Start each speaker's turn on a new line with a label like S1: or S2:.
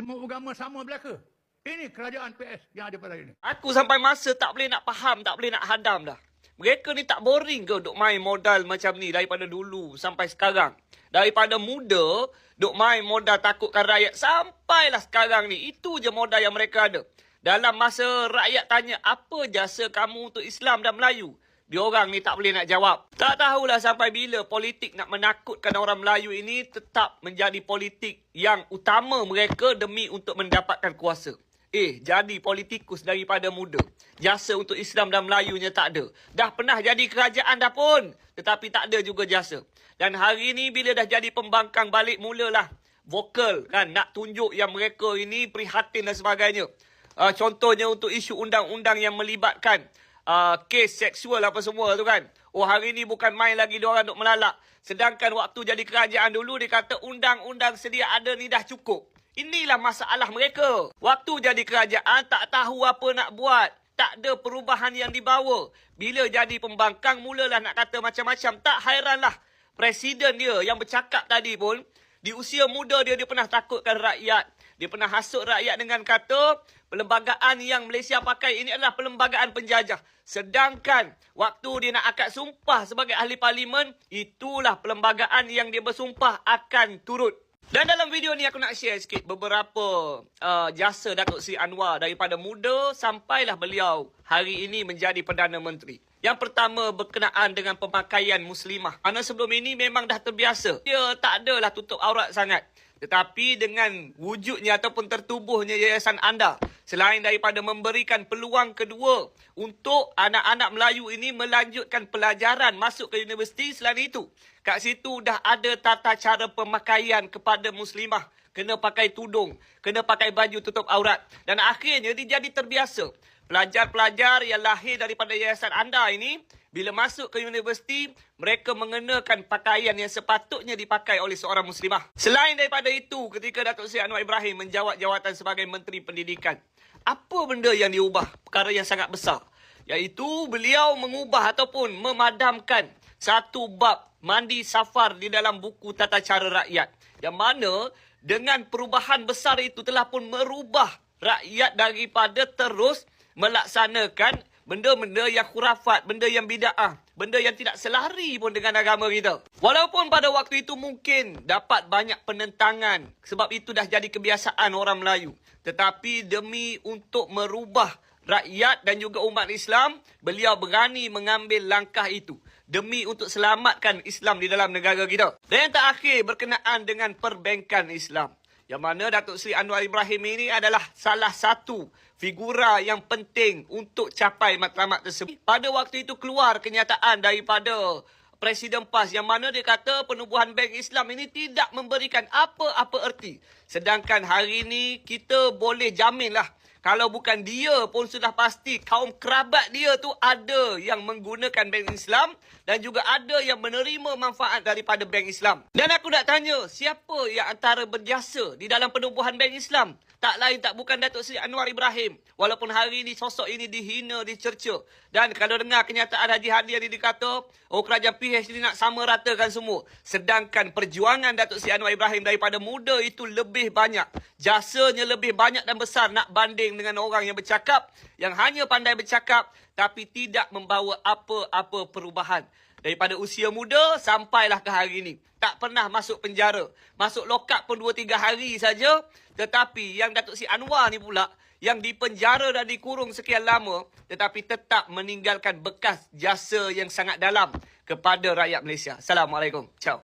S1: semua agama sama belaka. Ini kerajaan PS yang ada pada ini.
S2: Aku sampai masa tak boleh nak faham, tak boleh nak hadam dah. Mereka ni tak boring ke duk main modal macam ni daripada dulu sampai sekarang. Daripada muda, duk main modal takutkan rakyat sampailah sekarang ni. Itu je modal yang mereka ada. Dalam masa rakyat tanya apa jasa kamu untuk Islam dan Melayu, diorang ni tak boleh nak jawab. Tak tahulah sampai bila politik nak menakutkan orang Melayu ini tetap menjadi politik yang utama mereka demi untuk mendapatkan kuasa. Eh, jadi politikus daripada muda. Jasa untuk Islam dan Melayunya tak ada. Dah pernah jadi kerajaan dah pun. Tetapi tak ada juga jasa. Dan hari ni bila dah jadi pembangkang balik mulalah. Vokal kan. Nak tunjuk yang mereka ini prihatin dan sebagainya. Uh, contohnya untuk isu undang-undang yang melibatkan uh, kes seksual apa semua tu kan. Oh hari ni bukan main lagi dia orang duk melalak. Sedangkan waktu jadi kerajaan dulu dia kata undang-undang sedia ada ni dah cukup. Inilah masalah mereka. Waktu jadi kerajaan tak tahu apa nak buat. Tak ada perubahan yang dibawa. Bila jadi pembangkang mulalah nak kata macam-macam. Tak hairanlah. Presiden dia yang bercakap tadi pun. Di usia muda dia, dia pernah takutkan rakyat. Dia pernah hasut rakyat dengan kata perlembagaan yang Malaysia pakai ini adalah perlembagaan penjajah. Sedangkan waktu dia nak akad sumpah sebagai ahli parlimen, itulah perlembagaan yang dia bersumpah akan turut. Dan dalam video ni aku nak share sikit beberapa uh, jasa Datuk Seri Anwar daripada muda sampailah beliau hari ini menjadi Perdana Menteri. Yang pertama berkenaan dengan pemakaian muslimah. Mana sebelum ini memang dah terbiasa. Dia tak adalah tutup aurat sangat. Tetapi dengan wujudnya ataupun tertubuhnya yayasan anda, selain daripada memberikan peluang kedua untuk anak-anak Melayu ini melanjutkan pelajaran masuk ke universiti, selain itu, kat situ dah ada tata cara pemakaian kepada muslimah. Kena pakai tudung, kena pakai baju tutup aurat. Dan akhirnya dia jadi terbiasa. Pelajar-pelajar yang lahir daripada yayasan anda ini, bila masuk ke universiti, mereka mengenakan pakaian yang sepatutnya dipakai oleh seorang muslimah. Selain daripada itu, ketika Datuk Seri Anwar Ibrahim menjawat jawatan sebagai Menteri Pendidikan, apa benda yang diubah? Perkara yang sangat besar. Iaitu beliau mengubah ataupun memadamkan satu bab mandi safar di dalam buku tata cara rakyat. Yang mana dengan perubahan besar itu telah pun merubah rakyat daripada terus melaksanakan benda-benda yang khurafat, benda yang bida'ah, benda yang tidak selari pun dengan agama kita. Walaupun pada waktu itu mungkin dapat banyak penentangan sebab itu dah jadi kebiasaan orang Melayu. Tetapi demi untuk merubah rakyat dan juga umat Islam, beliau berani mengambil langkah itu demi untuk selamatkan Islam di dalam negara kita. Dan yang terakhir berkenaan dengan perbankan Islam. Yang mana Datuk Seri Anwar Ibrahim ini adalah salah satu figura yang penting untuk capai matlamat tersebut. Pada waktu itu keluar kenyataan daripada Presiden PAS yang mana dia kata penubuhan Bank Islam ini tidak memberikan apa-apa erti. Sedangkan hari ini kita boleh jaminlah kalau bukan dia pun sudah pasti kaum kerabat dia tu ada yang menggunakan bank Islam dan juga ada yang menerima manfaat daripada bank Islam. Dan aku nak tanya, siapa yang antara berjasa di dalam penubuhan bank Islam? Tak lain tak bukan Datuk Seri Anwar Ibrahim. Walaupun hari ini sosok ini dihina, dicerca. Dan kalau dengar kenyataan Haji Hadi yang dikata, oh kerajaan PH ini nak sama ratakan semua. Sedangkan perjuangan Datuk Seri Anwar Ibrahim daripada muda itu lebih banyak. Jasanya lebih banyak dan besar nak banding dengan orang yang bercakap. Yang hanya pandai bercakap tapi tidak membawa apa-apa perubahan. Daripada usia muda sampailah ke hari ini. Tak pernah masuk penjara. Masuk lokap pun 2-3 hari saja. Tetapi yang Datuk Si Anwar ni pula yang dipenjara dan dikurung sekian lama tetapi tetap meninggalkan bekas jasa yang sangat dalam kepada rakyat Malaysia. Assalamualaikum. Ciao.